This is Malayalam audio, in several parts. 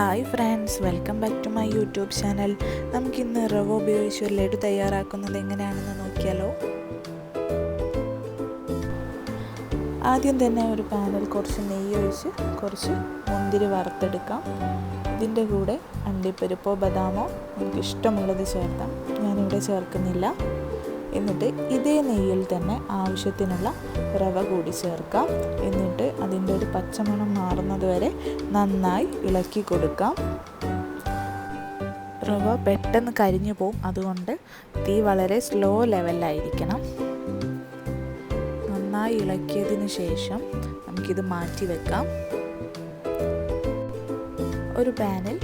Hi friends welcome back to my YouTube channel നമുക്കിന്ന് റവ ഉപയോഗിച്ച് ഒരു ലഡു തയ്യാറാക്കുന്നത് എങ്ങനെയാണെന്ന് നോക്കിയാലോ? ആദ്യം തന്നെ ഒരു പാനിൽ കുറച്ച് നെയ്യ് ഒഴിച്ച് കുറച്ച് മുന്തിരി വറുത്തെടുക്കാം. ഇതിന്റെ കൂടെ അണ്ടിപ്പരിപ്പോ ബദാമോ നമുക്ക് ഇഷ്ടമുള്ളത് ചേർക്കാം. ഞാനിവിടെ ചേർക്കുന്നില്ല. എന്നിട്ട് ഇതേ നെയ്യിൽ തന്നെ ആവശ്യത്തിനുള്ള റവ കൂടി ചേർക്കാം. എന്നിട്ട് അതിന്റെ ഒരു പച്ചമണം മാറുന്നത് വരെ നന്നായി ഇളക്കി കൊടുക്കാം. റവ പെട്ടെന്ന് കരിഞ്ഞു പോവും. അതുകൊണ്ട് തീ വളരെ സ്ലോ ലെവലിലായിരിക്കണം നന്നായി ഇളക്കിയതിന് ശേഷം നമുക്കിത് മാറ്റി വെക്കാം. ഒരു പാനിൽ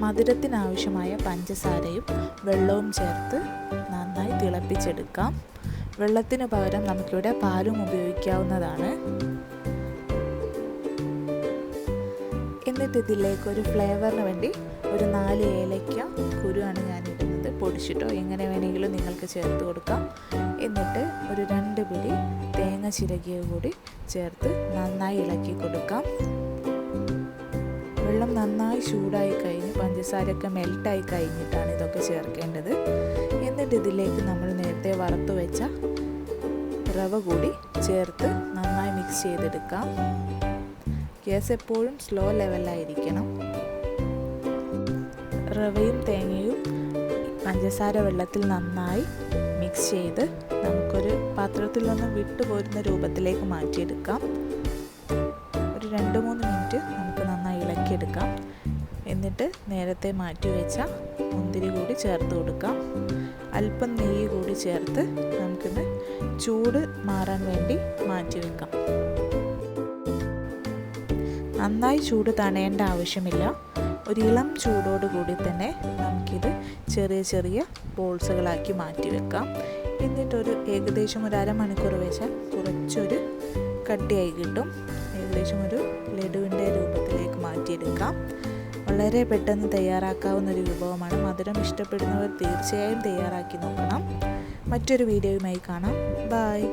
മധുരത്തിനാവശ്യമായ പഞ്ചസാരയും വെള്ളവും ചേർത്ത് നന്നായി തിളപ്പിച്ചെടുക്കാം. വെള്ളത്തിന് പകരം നമുക്കിവിടെ പാലും ഉപയോഗിക്കാവുന്നതാണ്. എന്നിട്ട് ഇതിലേക്ക് ഒരു ഫ്ലേവറിന് വേണ്ടി ഒരു നാല് ഏലയ്ക്ക കുരുവാണ് ഞാൻ പൊടിച്ചിട്ടോ എങ്ങനെ വേണമെങ്കിലും നിങ്ങൾക്ക് ചേർത്ത് കൊടുക്കാം. എന്നിട്ട് ഒരു രണ്ട് പിടി തേങ്ങ ചിരകിയ കൂടി ചേർത്ത് നന്നായി ഇളക്കി കൊടുക്കാം. വെള്ളം നന്നായി ചൂടായി കഴിഞ്ഞ് പഞ്ചസാരയൊക്കെ മെൽട്ടായി കഴിഞ്ഞിട്ടാണ് ഇതൊക്കെ ചേർക്കേണ്ടത്. എന്നിട്ട് ഇതിലേക്ക് നമ്മൾ നേരത്തെ വറുത്തു വെച്ച റവ കൂടി ചേർത്ത് നന്നായി മിക്സ് ചെയ്തെടുക്കാം. ഗ്യാസ് എപ്പോഴും സ്ലോ ലെവലായിരിക്കണം റവയും തേങ്ങയും പഞ്ചസാര വെള്ളത്തിൽ നന്നായി മിക്സ് ചെയ്ത് നമുക്കൊരു പാത്രത്തിൽ നിന്ന് വിട്ടുപോരുന്ന രൂപത്തിലേക്ക് മാറ്റിയെടുക്കാം. ഒരു രണ്ട് മൂന്ന് മിനിറ്റ് നമുക്ക് നന്നായി ഇളക്കിയെടുക്കാം. എന്നിട്ട് നേരത്തെ മാറ്റി വെച്ച മുന്തിരി കൂടി ചേർത്ത് കൊടുക്കാം. അല്പം നെയ്യ് കൂടി ചേർത്ത് നമുക്കിത് ചൂട് മാറാൻ വേണ്ടി മാറ്റി വെക്കാം. നന്നായി ചൂട് തണയേണ്ട ആവശ്യമില്ല. ഒരു ഇളം ചൂടോട് കൂടി തന്നെ നമുക്കിത് ചെറിയ ചെറിയ ബോൾസുകളാക്കി മാറ്റി വെക്കാം. എന്നിട്ടൊരു ഏകദേശം ഒരു അരമണിക്കൂർ വെച്ചാൽ കുറച്ചൊരു കട്ടിയായി കിട്ടും. ഏകദേശം ഒരു ലഡുവിന്റെ രൂപത്തിലേക്ക് മാറ്റിയെടുക്കാം. വളരെ പെട്ടെന്ന് തയ്യാറാക്കാവുന്ന ഒരു വിഭവമാണ്. മധുരം ഇഷ്ടപ്പെടുന്നവർ തീർച്ചയായും തയ്യാറാക്കി നോക്കണം. മറ്റൊരു വീഡിയോയുമായി കാണാം. ബായ്